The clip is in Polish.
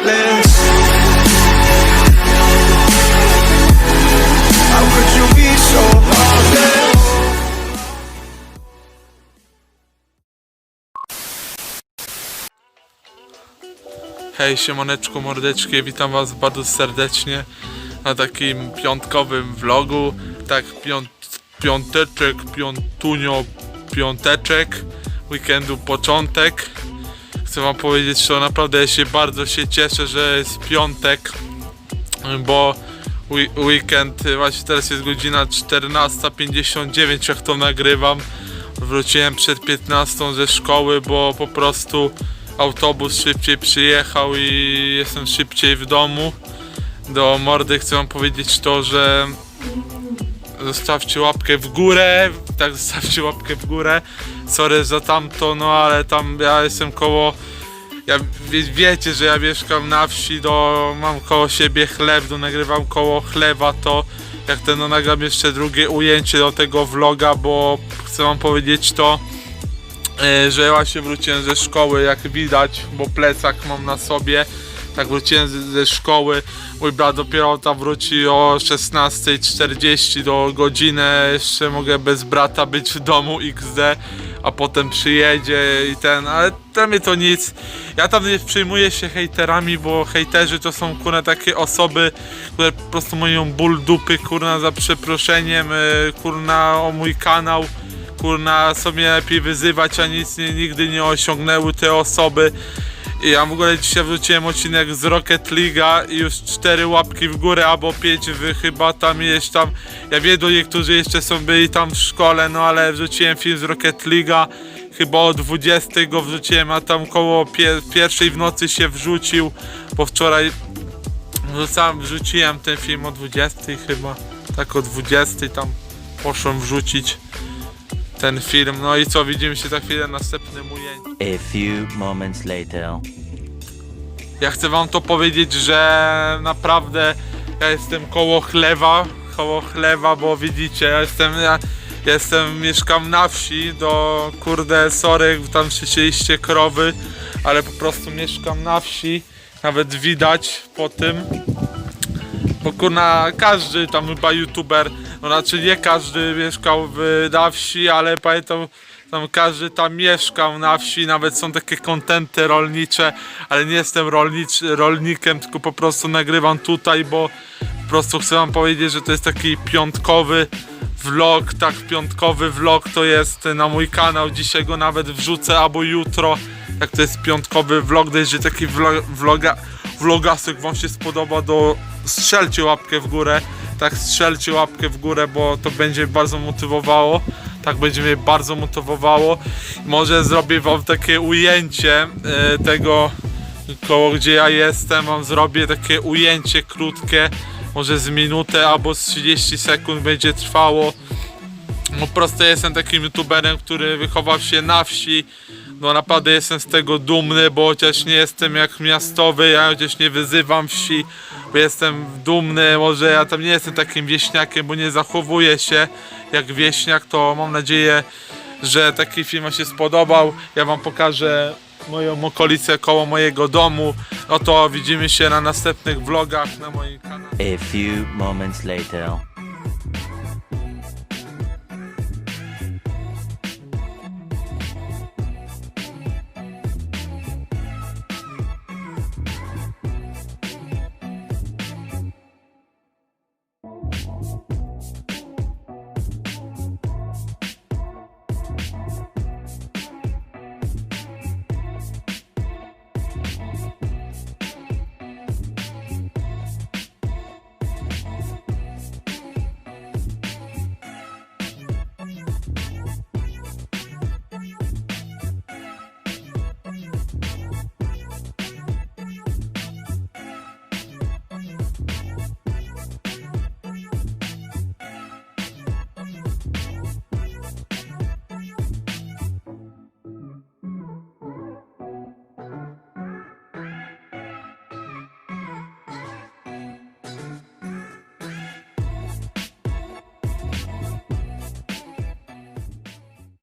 heartless. How could you be so heartless? Hej, siemoneczku, mordeczki, witam was bardzo serdecznie na takim piątkowym vlogu. Tak, piąt, piąteczek, piątunio, piąteczek, weekendu początek. Chcę wam powiedzieć, że naprawdę się bardzo się cieszę, że jest piątek, bo weekend, właśnie teraz jest godzina 14.59, jak to nagrywam. Wróciłem przed 15 ze szkoły, bo po prostu autobus szybciej przyjechał i jestem szybciej w domu. Do mordy chcę wam powiedzieć to, że zostawcie łapkę w górę, tak zostawcie łapkę w górę. Sorry za tamto, no ale tam ja jestem koło ja wie, wiecie, że ja mieszkam na wsi, do, mam koło siebie chleb, do nagrywam koło chlewa, to jak ten no, nagram jeszcze drugie ujęcie do tego vloga, bo chcę wam powiedzieć to, e, że właśnie wróciłem ze szkoły, jak widać, bo plecak mam na sobie. Tak wróciłem ze szkoły. Mój brat dopiero tam wróci o 16.40 do godzinę. Jeszcze mogę bez brata być w domu XD, a potem przyjedzie i ten, ale dla mnie to nic. Ja tam nie przejmuję się hejterami, bo hejterzy to są kurna takie osoby, które po prostu mają ból dupy, kurna za przeproszeniem, e, kurna o mój kanał kurna sobie lepiej wyzywać, a nic nie, nigdy nie osiągnęły te osoby. Ja w ogóle dzisiaj wrzuciłem odcinek z Rocket League'a i już cztery łapki w górę, albo pięć wy chyba tam jest tam. Ja wiem, niektórzy jeszcze są byli tam w szkole, no ale wrzuciłem film z Rocket League'a. Chyba o 20 go wrzuciłem, a tam koło pier pierwszej w nocy się wrzucił, bo wczoraj wrzucałem, wrzuciłem ten film o 20 chyba. Tak o 20 tam poszłem wrzucić ten film. No i co, widzimy się za chwilę w następnym ujęciu. A few moments later. Ja chcę wam to powiedzieć, że naprawdę ja jestem koło chlewa, koło chlewa, bo widzicie, ja jestem, ja jestem, mieszkam na wsi, do kurde, sorry, tam słyszeliście krowy, ale po prostu mieszkam na wsi, nawet widać po tym, bo kurna, każdy tam chyba youtuber, no znaczy nie każdy mieszkał w, na wsi, ale pamiętam, tam każdy tam mieszkał na wsi, nawet są takie kontenty rolnicze, ale nie jestem rolnicz, rolnikiem, tylko po prostu nagrywam tutaj, bo po prostu chcę wam powiedzieć, że to jest taki piątkowy vlog, tak piątkowy vlog to jest na mój kanał, dzisiaj go nawet wrzucę albo jutro, jak to jest piątkowy vlog, to jest, taki vlog, vloga, vlogasek wam się spodoba, to strzelcie łapkę w górę, tak strzelcie łapkę w górę, bo to będzie bardzo motywowało, tak będzie mnie bardzo motywowało. Może zrobię wam takie ujęcie e, tego koło gdzie ja jestem, wam zrobię takie ujęcie krótkie, może z minutę albo z 30 sekund będzie trwało. No po prostu jestem takim youtuberem, który wychował się na wsi. No naprawdę jestem z tego dumny, bo chociaż nie jestem jak miastowy, ja chociaż nie wyzywam wsi, bo jestem dumny, może ja tam nie jestem takim wieśniakiem, bo nie zachowuję się jak wieśniak, to mam nadzieję, że taki film się spodobał. Ja wam pokażę moją okolicę koło mojego domu. No to widzimy się na następnych vlogach na moim kanale. A few moments later.